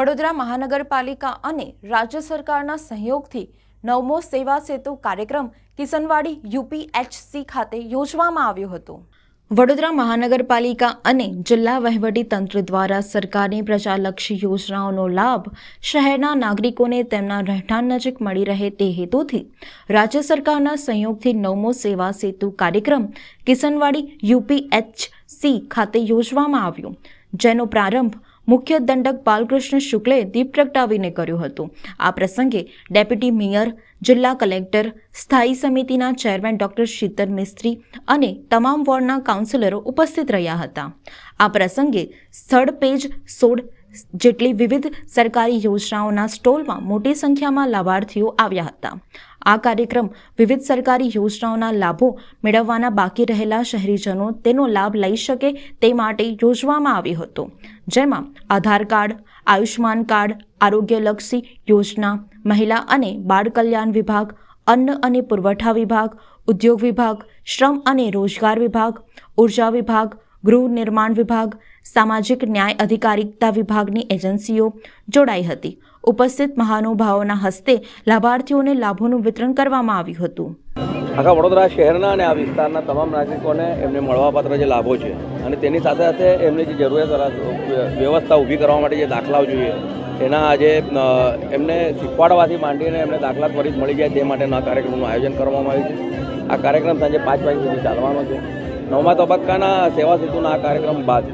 વડોદરા મહાનગરપાલિકા અને રાજ્ય સરકારના સહયોગથી નવમો સેવા સેતુ કાર્યક્રમ કિસનવાડી યુપીએચસી ખાતે યોજવામાં આવ્યો હતો. વડોદરા મહાનગરપાલિકા અને જિલ્લા વહીવટી તંત્ર દ્વારા સરકારની પ્રજાલક્ષી યોજનાઓનો લાભ શહેરના નાગરિકોને તેમના રહેઠાણ નજીક મળી રહે તે હેતુથી રાજ્ય સરકારના સહયોગથી નવમો સેવા સેતુ કાર્યક્રમ કિસનવાડી યુપીએચસી ખાતે યોજવામાં આવ્યો, જેનો પ્રારંભ મુખ્ય દંડક બાલકૃષ્ણ શુક્લે દીપ પ્રગટાવીને કર્યું હતું. આ પ્રસંગે ડેપ્યુટી મેયર, જિલ્લા કલેક્ટર, સ્થાયી સમિતિના ચેરમેન ડોક્ટર શીતલ મિસ્ત્રી અને તમામ વોર્ડના કાઉન્સિલરો ઉપસ્થિત રહ્યા હતા. આ પ્રસંગે સ્થળ પેજ સોળ જેટલી વિવિધ સરકારી યોજનાઓના સ્ટોલમાં મોટી સંખ્યામાં લાભાર્થીઓ આવ્યા હતા. આ કાર્યક્રમ વિવિધ સરકારી યોજનાઓના લાભો મેળવવાના બાકી રહેલા શહેરીજનો તેનો લાભ લઈ શકે તે માટે યોજવામાં આવ્યો હતો. જેમાં આધાર કાર્ડ આયુષ્માન કાર્ડ, આરોગ્યલક્ષી યોજના, મહિલા અને બાળ કલ્યાણ વિભાગ, અન્ન અને પુરવઠા વિભાગ, ઉદ્યોગ વિભાગ, શ્રમ અને રોજગાર વિભાગ, ઊર્જા વિભાગ ગૃહ નિર્માણ વિભાગ, સામાજિક ન્યાય અધિકારિકતા વિભાગની એજન્સીઓ જોડાઈ હતી. ઉપસ્થિત મહાનુભાવોના હસ્તે લાભાર્થીઓને લાભોનું વિતરણ કરવામાં આવ્યું હતું. આખા વડોદરા શહેરના અને આ વિસ્તારના તમામ નાગરિકોને એમને મળવાપાત્ર જે લાભો છે અને તેની સાથે સાથે એમની જે જરૂરિયાત વ્યવસ્થા ઊભી કરવા માટે જે દાખલાઓ જોઈએ, એના આજે એમને શીખવાડવાથી માંડીને એમને દાખલા ત્વરિત મળી જાય તે માટેના કાર્યક્રમનું આયોજન કરવામાં આવ્યું છે. આ કાર્યક્રમ સાંજે પાંચ વાગ્યા સુધી ચાલવાનો છે. નવમા તબક્કાના સેવા સેતુના આ કાર્યક્રમ બાદ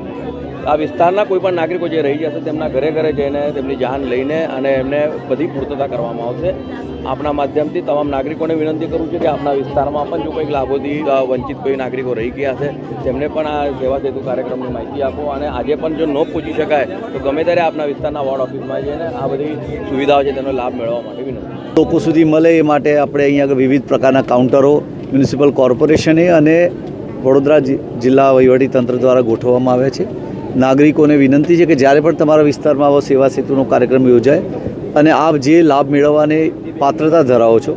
આ વિસ્તારના કોઈ પણ નાગરિકો જે રહી જશે તેમના ઘરે ઘરે જઈને તેમની જાન લઈને અને એમને બધી પૂર્તતા કરવામાં આવશે. આપણા માધ્યમથી તમામ નાગરિકોને વિનંતી કરું છું કે આપણા વિસ્તારમાં પણ જો કોઈક લાભોથી વંચિત કોઈ નાગરિકો રહી ગયા છે, તેમને પણ આ સેવા સેતુ કાર્યક્રમની માહિતી આપો અને આજે પણ જો ન પૂછી શકાય, તો ગમે ત્યારે આપના વિસ્તારના વોર્ડ ઓફિસમાં જઈને આ બધી સુવિધાઓ છે તેનો લાભ મેળવવા માટે વિનંતી લોકો સુધી મળે એ માટે આપણે અહીંયા વિવિધ પ્રકારના કાઉન્ટરો, મ્યુનિસિપલ કોર્પોરેશને અને વડોદરા જિલ્લા તંત્ર દ્વારા ગોઠવવામાં આવે છે. નાગરિકોને વિનંતી છે કે જ્યારે પણ તમારા વિસ્તારમાં આવો સેવા સેતુનો કાર્યક્રમ યોજાય અને આપ જે લાભ મેળવવાની પાત્રતા ધરાવો છો,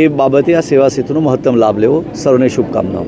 એ બાબતે આ સેવા સેતુનો મહત્તમ લાભ લેવો સર્વને શુભકામનાઓ.